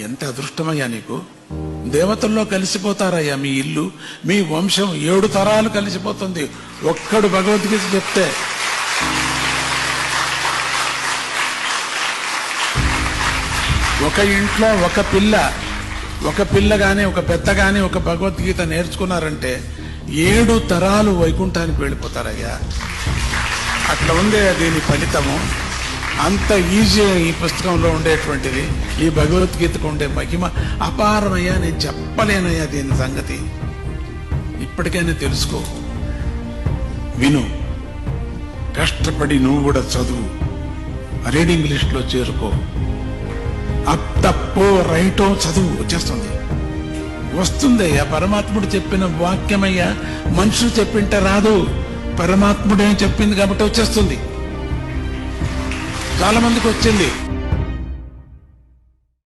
ఎంత అదృష్టమయ్యా నీకు? దేవతల్లో కలిసిపోతారయ్యా మీ ఇల్లు మీ వంశం ఏడు తరాలు కలిసిపోతుంది. ఒక్కడు భగవద్గీత చెప్తే. ఒక ఇంట్లో ఒక పిల్ల ఒక పిల్ల కానీ ఒక పెద్ద కానీ ఒక భగవద్గీత నేర్చుకున్నారంటే ఏడు తరాలు వైకుంఠానికి వెళ్ళిపోతారయ్యా. అట్లా ఉందే దీని ఫలితము. అంత ఈజీ ఈ పుస్తకంలో ఉండేటువంటిది. ఈ భగవద్గీతకు ఉండే మహిమ అపారమయ్యా నేను చెప్పలేనయ్యా దీని సంగతి. ఇప్పటికైనా తెలుసుకో. విను. కష్టపడి నువ్వు కూడా చదువు. రీడింగ్ లిస్ట్లో చేరుకో. అప్ తప్పో రైటో చదువు వచ్చేస్తుంది. వస్తుందయ్యా పరమాత్ముడు చెప్పిన వాక్యమయ్యా మనుషులు చెప్పింటే రాదు. పరమాత్ముడే చెప్పింది కాబట్టి వచ్చేస్తుంది. చాలా మందికి వచ్చింది.